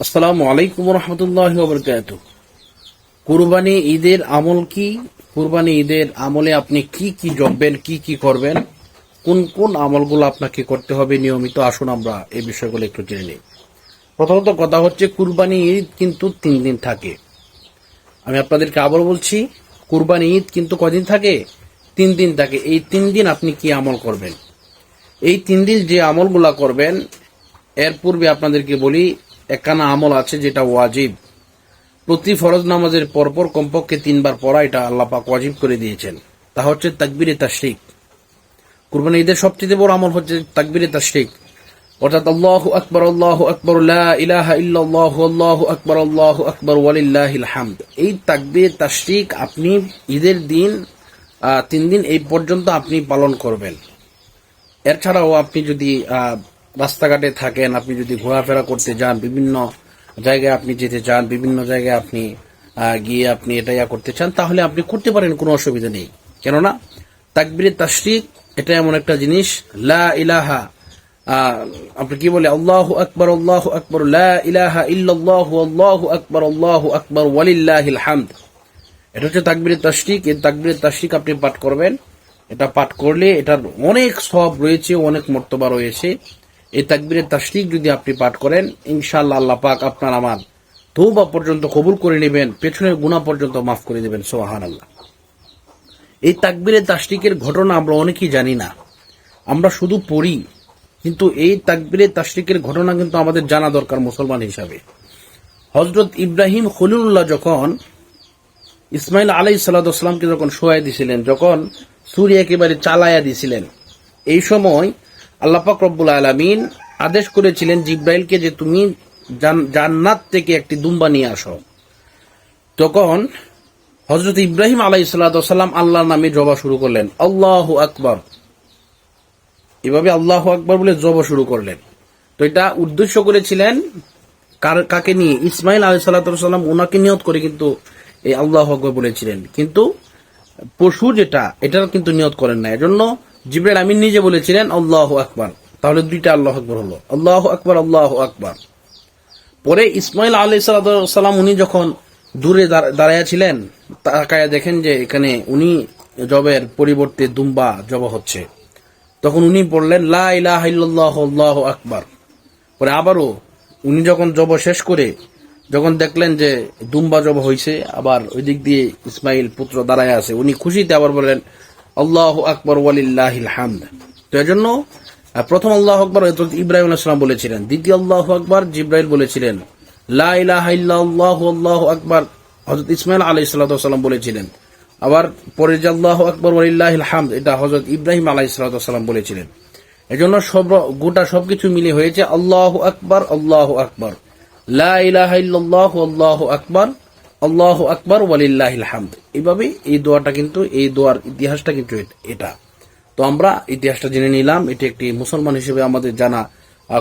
আসসালামু আলাইকুম রহমতুল্লাহ বরকাত কুরবানি ঈদের আমল কি? কুরবানি ঈদের আমলে আপনি কি কি জমবেন, কি কি করবেন? কোন কোন আমলগুলো আপনাকে করতে হবে নিয়মিত? আসুন আমরা এই বিষয়গুলো একটু জেনে নিই। প্রথমত কথা হচ্ছে, কুরবানি ঈদ কিন্তু তিন দিন থাকে। আমি আপনাদেরকে আবার বলছি, কুরবানি ঈদ কিন্তু কদিন থাকে? তিন দিন থাকে। এই তিন দিন আপনি কি আমল করবেন? এই তিন দিন যে আমলগুলা করবেন, এর পূর্বে আপনাদেরকে বলি একখানা আমল আছে যেটা ওয়াজিব। প্রতি ফরজ নামাজের পরপর কমপক্ষে তিনবার পড়া এটা আল্লাহ পাক ওয়াজিব করে দিয়েছেন। তা হচ্ছে তাকবিরে তাশরিক। কুরবানি ঈদের সবচেয়ে বড় আমল হচ্ছে তাকবিরে তাশরিক। অর্থাৎ আল্লাহ আকবর আল্লাহ আকবর ইলাহা ইল্লাল্লাহ, আল্লাহু আকবর আল্লাহু আকবর, ওয়ালিল্লাহিল হামদ। এই তাকবির তাশরিক আপনি ঈদের দিন তিন দিন এই পর্যন্ত আপনি পালন করবেন। এছাড়াও আপনি যদি রাস্তাঘাটে থাকেন, আপনি যদি ঘোরাফেরা করতে যান, বিভিন্ন জায়গায় আপনি যেতে চান, বিভিন্ন জায়গায় আপনি গিয়ে আপনি এটা ইয়া করতে চান, তাহলে আপনি করতে পারেন, কোনো অসুবিধা নেই। কেননা, তাকবিরে তাশরিক, এটা এমন একটা জিনিস, লা ইলাহা আপনি কি বলে, আল্লাহ আকবর আল্লাহ আকবর, লা ইলাহা ইল্লাল্লাহু, আল্লাহু আকবর আল্লাহু আকবর, ওয়ালিল্লাহিল হামদ। এটা হচ্ছে তাকবিরে তাশরিক, এই তাকবিরে তাশরিক আপনি পাঠ করবেন। এটা পাঠ করলে এটার অনেক সব রয়েছে, অনেক মর্তবা রয়েছে। এই তাকবিরে তাশরিক যদি আপনি পাঠ করেন, ইনশাআল্লাহ আল্লাহ পাক আপনার আমার তৌবা পর্যন্ত কবুল করে নেবেন, পেছনের গুণা পর্যন্ত মাফ করে দেবেন সোহান আল্লাহ এই তাকবিরে তাশরিকের ঘটনা আমরা অনেকেই জানি না। আমরা শুধু পড়ি, কিন্তু এই তাকবিরে তাশরিকের ঘটনা কিন্তু আমাদের জানা দরকার মুসলমান হিসাবে। হজরত ইব্রাহিম খলিলুল্লাহ যখন ইসমাইল আলাই সাল্লাহামকে যখন শোয়াই দিছিলেন, যখন সূর্য একেবারে চালায়া দিছিলেন, এই সময় আল্লাপাক রব্বুল আলমিন আদেশ করেছিলেন জিব্রাইলকে যে তুমি জান্নাত থেকে একটি দুম্বা নিয়ে আসো। তখন হজরত ইব্রাহিম আলাই সাল্লাম আল্লাহর নামে জবা শুরু করলেন। আল্লাহ আকবর। এভাবে আল্লাহ আকবর বলে জবা শুরু করলেন। তো এটা উদ্দেশ্য করেছিলেন কার কাকে নিয়ে? ইসমাইল আলী সাল্লাম ওনাকে নিয়ত করে কিন্তু এই আল্লাহ আকবর বলেছিলেন। কিন্তু পশু যেটা, এটার কিন্তু নিয়ত করেন না। এজন্য জিব্রাইল আমিন নিজে বলেছিলেন, আল্লাহ আকবর। তাহলে দুইটা আল্লাহ আকবর হলো। আল্লাহ আকবর আল্লাহ আকবর। পরে ইসমাইল আলী সাল্লাম উনি যখন দূরে দাঁড়- দাঁড়াইয়া ছিলেন তাকায়া দেখেন যে এখানে উনি জবের পরিবর্তে দুম্বা জব হচ্ছে। তখন উনি বললেন, লা ইলাহা আল্লাহু আকবার। পরে আবারও উনি যখন জব শেষ করে যখন দেখলেন যে দুম্বা জব হয়েছে আবার ওই দিক দিয়ে ইসমাইল পুত্র দাঁড়ায় আছে, উনি খুশিতে আবার বললেন আল্লাহ আকবর ওয়ালিল্লাহিল হামদ। তো এজন্য প্রথম আল্লাহ আকবর ইব্রাহিম আলাইহিস বলেছিলেন। দ্বিতীয় আল্লাহ আকবর জিব্রাইল বলেছিলেন। লা ইলাহা ইল্লাল্লাহু, আল্লাহু আকবার। হযরত ইসমাইল আলাইহিস সালাম বলেছিলেন। আবার পরে আল্লাহ আকবর ওয়ালিল্লাহিল হামদ, এটা হযরত ইব্রাহিম আলাইহিস সালাম বলেছিলেন। এজন্য সব, গোটা সবকিছু মিলে হয়েছে আল্লাহ আকবর আল্লাহ আকবর। লা ইলাহা ইল্লাল্লাহু আকবর। আল্লাহু আকবর ওয়ালিল্লাহিল হামদ। এইভাবে এই দোয়াটা কিন্তু, এই দোয়ার ইতিহাসটা কিন্তু এটা। তো আমরা ইতিহাসটা জেনে নিলাম, এটি একটি মুসলমান হিসেবে আমাদের জানা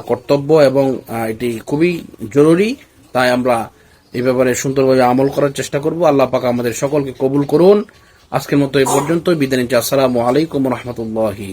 কর্তব্য এবং এটি খুবই জরুরি। তাই আমরা এই ব্যাপারে সুন্দরভাবে আমল করার চেষ্টা করব। আল্লাহ পাক আমাদের সকলকে কবুল করুন। আজকের মতো এই পর্যন্ত বিদায় আসসালামু আলাইকুম রহমতুল্লাহি